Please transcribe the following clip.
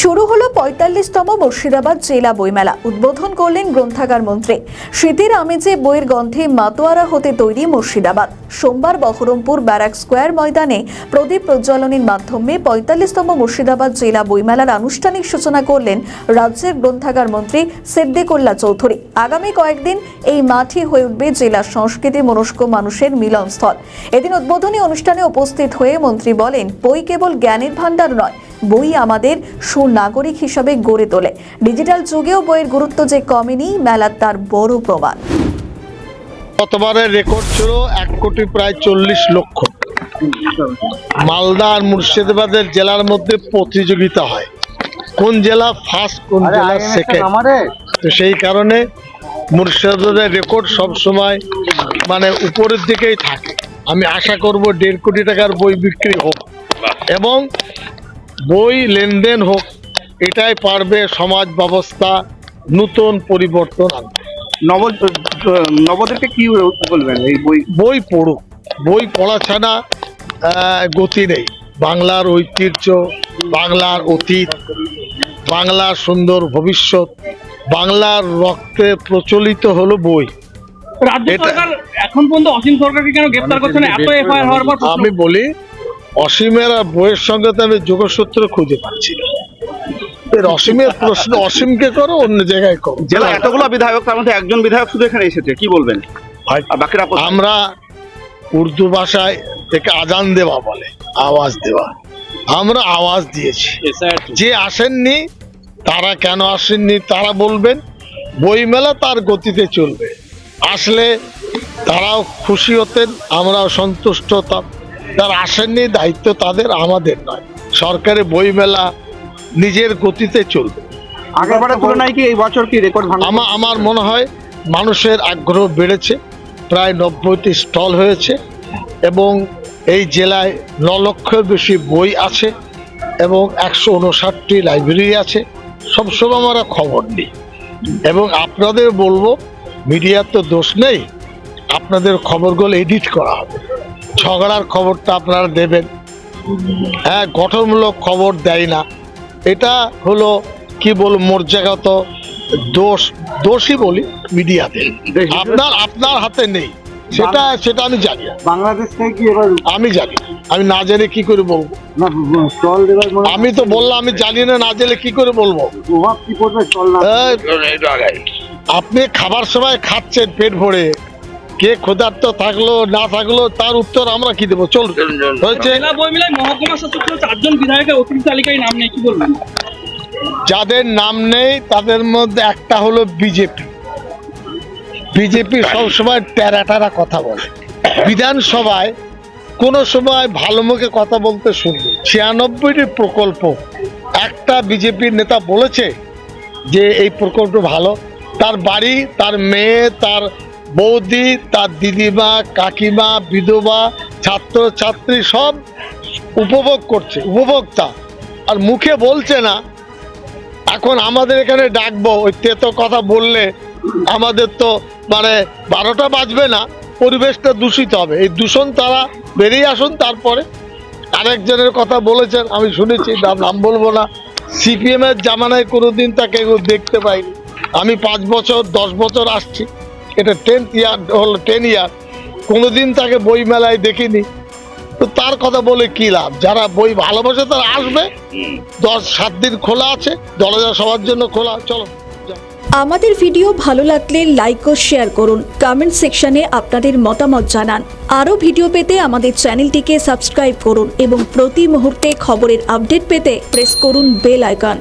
শুরু হলো পঁয়তাল্লিশতম মুর্শিদাবাদ জেলা বইমেলা। উদ্বোধন করলেন গ্রন্থাগার মন্ত্রী। শীতের আমেজে বইয়ের গন্ধে মাতোয়ারা হতে তৈরি মুর্শিদাবাদ। সোমবার বহরমপুর ব্যারাক স্কোয়ার ময়দানে প্রদীপ প্রজ্বলনের মাধ্যমে পঁয়তাল্লিশতম মুর্শিদাবাদ জেলা বইমেলার আনুষ্ঠানিক সূচনা করলেন রাজ্যের গ্রন্থাগার মন্ত্রী সিদ্দিকুল্লাহ চৌধুরী। আগামী কয়েকদিন এই মাঠই হয়ে উঠবে জেলা সংস্কৃতি, মনস্ক মানুষের মিলনস্থল। এদিন উদ্বোধনী অনুষ্ঠানে উপস্থিত হয়ে মন্ত্রী বলেন, বই কেবল জ্ঞানের ভাণ্ডার নয়, বই আমাদের সুনাগরিক হিসাবে গড়ে তোলে। ডিজিটাল যুগেও বইয়ের গুরুত্ব যে কমেনি মেলার তার বড় প্রমাণ। গতবারের রেকর্ড ছিল এক কোটি প্রায় চল্লিশ লক্ষ। মালদা আর মুর্শিদাবাদের জেলার মধ্যে প্রতিযোগিতা হয়। কোন জেলা ফার্স্ট কোন জেলা সেকেন্ড তো সেই কারণে মুর্শিদাবাদের রেকর্ড সব সময় মানে উপরের দিকেই থাকে। আমি আশা করব দেড় কোটি টাকার বই বিক্রি হোক। এবং বই লেনদেন হোক এটাই পারবে সমাজ ব্যবস্থা নতুন পরিবর্তন আনতে। নব নবদেরকে কি বলবেন এই বই? বই পড়ুক। বই পড়া ছাড়া আহ, গতি নেই। বাংলার ঐতিহ্য বাংলার অতীত বাংলার সুন্দর ভবিষ্যৎ বাংলার রক্তে প্রচলিত হলো বই। রাজ্য এটা- সরকার এখন পর্যন্ত অসীম সরকারকে কেন গ্রেফতার করছে না? এত এফআইআর হওয়ার পর আমি বলি অসীমের আর বইয়ের সঙ্গে তো আমি যোগসূত্র খুঁজে পাচ্ছি না। অসীমের প্রশ্ন অসীমকে করো অন্য জায়গায় করো। জেলা এতগুলো বিধায়ক তার মধ্যে একজন বিধায়ক শুধু এখানে এসেছে কি বলবেন? বাকিরা আমরা উর্দু ভাষায় থেকে আজান দেওয়া বলে আওয়াজ দেওয়া। আমরা আওয়াজ দিয়েছি। যে আসেননি তারা কেন আসেননি তারা বলবেন বইমেলা তার গতিতে চলবে। আসলে তারাও খুশি হতেন আমরাও সন্তুষ্ট হতাম। যারা আসেননি দায়িত্ব তাদের আমাদের নয়। সরকারি বইমেলা নিজের গতিতে চলবে। আগেরবারের তুলনায় কি এই বছর কি রেকর্ড আমার আমার মনে হয় মানুষের আগ্রহ বেড়েছে প্রায় নব্বইটি স্টল হয়েছে এবং এই জেলায় ন লক্ষের বেশি বই আছে এবং একশো উনষাটটি লাইব্রেরি আছে সবসময় আমরা খবর নিই। এবং আপনাদের বলব মিডিয়ার তো দোষ নেই আপনাদের খবরগুলো এডিট করা হবে। ঝগড়ার খবরটা আপনারা দেবেন। হ্যাঁ গঠনমূলক খবর দেয় না। এটা হলো কি বলব মর্যাগত দোষ দোষই বলি মিডিয়াতে। আপনার আপনার হাতে নেই। সেটা সেটা আমি জানি। বাংলাদেশ থেকে কি এবার আমি জানি। আমি না জেনে কি করে বলব? না স্টল দেবার মনে আমি তো বললাম আমি জানি না না জেনে কি করে বলব? প্রভাব কি পড়বে? আপনি খাবার সময় খাচ্ছেন পেট ভরে। কে ক্ষুধার্ত থাকল না থাকল তার উত্তর আমরা কি দেবো? চল। হয়েছে? মহকুমা শাসক চারজন বিধায়কের অতিরিক্ত তালিকায় নাম নেই কি বলবেন? যাদের নাম নেই তাদের মধ্যে একটা হলো বিজেপি। বিজেপি সবসময় টেরা টেরা কথা বলে। বিধানসভায় কোনো সময় ভালো মুখে কথা বলতে শুনব। ছিয়ানব্বইটি প্রকল্প একটা বিজেপির নেতা বলেছে যে এই প্রকল্প ভালো। তার বাড়ি তার মেয়ে তার বৌদি, তার দিদিমা, কাকিমা, বিধবা ছাত্র ছাত্রী সব উপভোগ করছে, উপভোক্তা। আর মুখে বলছে না, এখন আমাদের এখানে ডাকবো, ওই তেতো কথা বললে আমাদের তো মানে বারোটা বাজবে না, পরিবেশটা দূষিত হবে। এই দূষণ তারা বেরিয়ে আসুন তারপরে। আরেকজনের কথা বলেছেন, আমি শুনেছি, নাম বলব না। সিপিএম এর জামানায় কোনোদিন তাকে দেখতে পাইনি আমি পাঁচ বছর, দশ বছর আসছি। এটা টেন্থ ইয়ার হলো টেন ইয়ার কোনোদিন তাকে বই মেলায় দেখিনি। তো তার কথা বলে কি লাভ? যারা বই ভালোবাসে তারা আসবে। দশ, সাত দিন খোলা আছে, দরজা সবার জন্য খোলা। চলো আমাদের ভিডিও ভালো লাগলে লাইক ও শেয়ার করুন। কমেন্ট সেকশনে আপনাদের মতামত জানান। আরও ভিডিও পেতে আমাদের চ্যানেলটিকে সাবস্ক্রাইব করুন এবং প্রতি মুহূর্তে খবরের আপডেট পেতে প্রেস করুন বেল আইকন